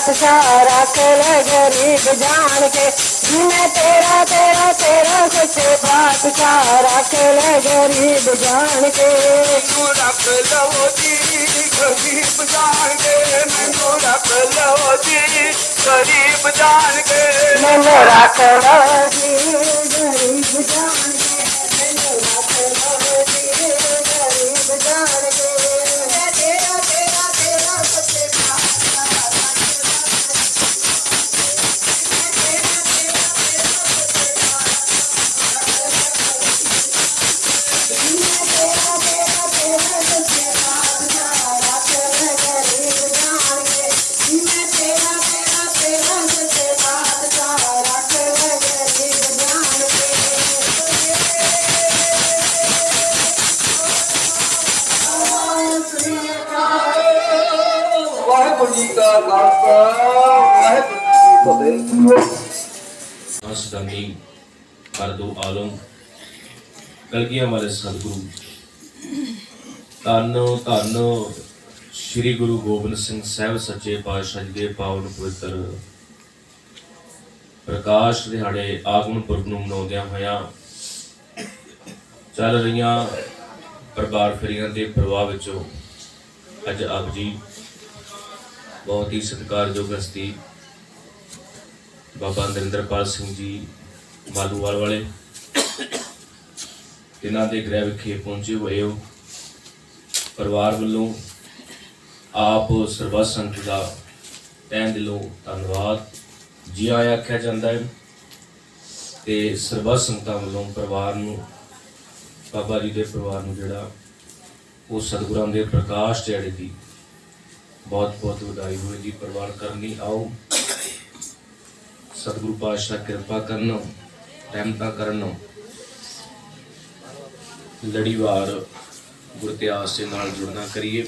हाथ सारा सोलह गरीब जान के। मैं तेरा तेरा तेरा कुछ बात सारा सोलह गरीब जान के। रख लो जी गरीब जान के। मैनू रख लो जी गरीब जान के। रख लो ਵਾਹਿਗੁਰੂ ਜੀ ਕਾ ਖਾਲਸਾ, ਵਾਹਿਗੁਰੂ ਜੀ ਕੀ ਫਤਿਹ। ਹਸਦਾਨੀ ਕਰ ਆਲਮ। ਕਲਗੀਆਂ ਵਾਲੇ ਸਤਿਗੁਰੂ? ਧੰਨ ਧੰਨ ਸ੍ਰੀ ਗੁਰੂ ਗੋਬਿੰਦ ਸਿੰਘ ਸਾਹਿਬ ਸੱਚੇ ਪਾਤਸ਼ਾਹ ਜੀ ਦੇ ਪਾਵਨ ਪਵਿੱਤਰ ਪ੍ਰਕਾਸ਼ ਦਿਹਾੜੇ ਆਗਮਨ ਪੁਰਬ ਨੂੰ ਮਨਾਉਂਦਿਆਂ ਹੋਇਆਂ ਚੱਲ ਰਹੀਆਂ ਪਰਿਵਾਰ ਫੇਰੀਆਂ ਦੇ ਪ੍ਰਵਾਹ ਵਿੱਚੋਂ ਅੱਜ ਆਪ ਜੀ ਬਹੁਤ ਹੀ ਸਤਿਕਾਰਯੋਗ ਹਸਤੀ ਬਾਬਾ ਨਰਿੰਦਰਪਾਲ ਸਿੰਘ ਜੀ ਮਾਲੂਵਾਲ ਵਾਲੇ। ਇਹਨਾਂ ਦੇ ਗ੍ਰਹਿ ਵਿਖੇ ਪਹੁੰਚੇ ਹੋਏ ਹੋ। ਪਰਿਵਾਰ ਵੱਲੋਂ ਆਪ ਸਰਬੱਤ ਸੰਗਤ ਦਾ ਤਹਿ ਦਿਲੋਂ ਧੰਨਵਾਦ। ਜੀ ਆਇਆਂ ਆਖਿਆ ਜਾਂਦਾ ਹੈ ਤੇ ਸਰਬੱਤ ਸੰਗਤਾਂ ਵੱਲੋਂ ਪਰਿਵਾਰ ਨੂੰ, ਬਾਬਾ ਜੀ ਦੇ ਪਰਿਵਾਰ ਨੂੰ ਜਿਹੜਾ ਉਹ ਸਤਿਗੁਰਾਂ ਦੇ ਪ੍ਰਕਾਸ਼ ਦਿਹਾੜੇ ਦੀ ਬਹੁਤ ਬਹੁਤ ਵਧਾਈ ਹੋਵੇ ਜੀ, ਪਰਿਵਾਰ ਕਰਨੀ ਆਓ। ਸਤਿਗੁਰੂ ਪਾਤਸ਼ਾਹ ਕਿਰਪਾ ਕਰਨ ਰਹਿਮਤਾਂ ਕਰਨ। ਲੜੀਵਾਰ ਗੁਰ ਦੇ ਨਾਲ ਜੁੜਨਾ ਕਰੀਏ।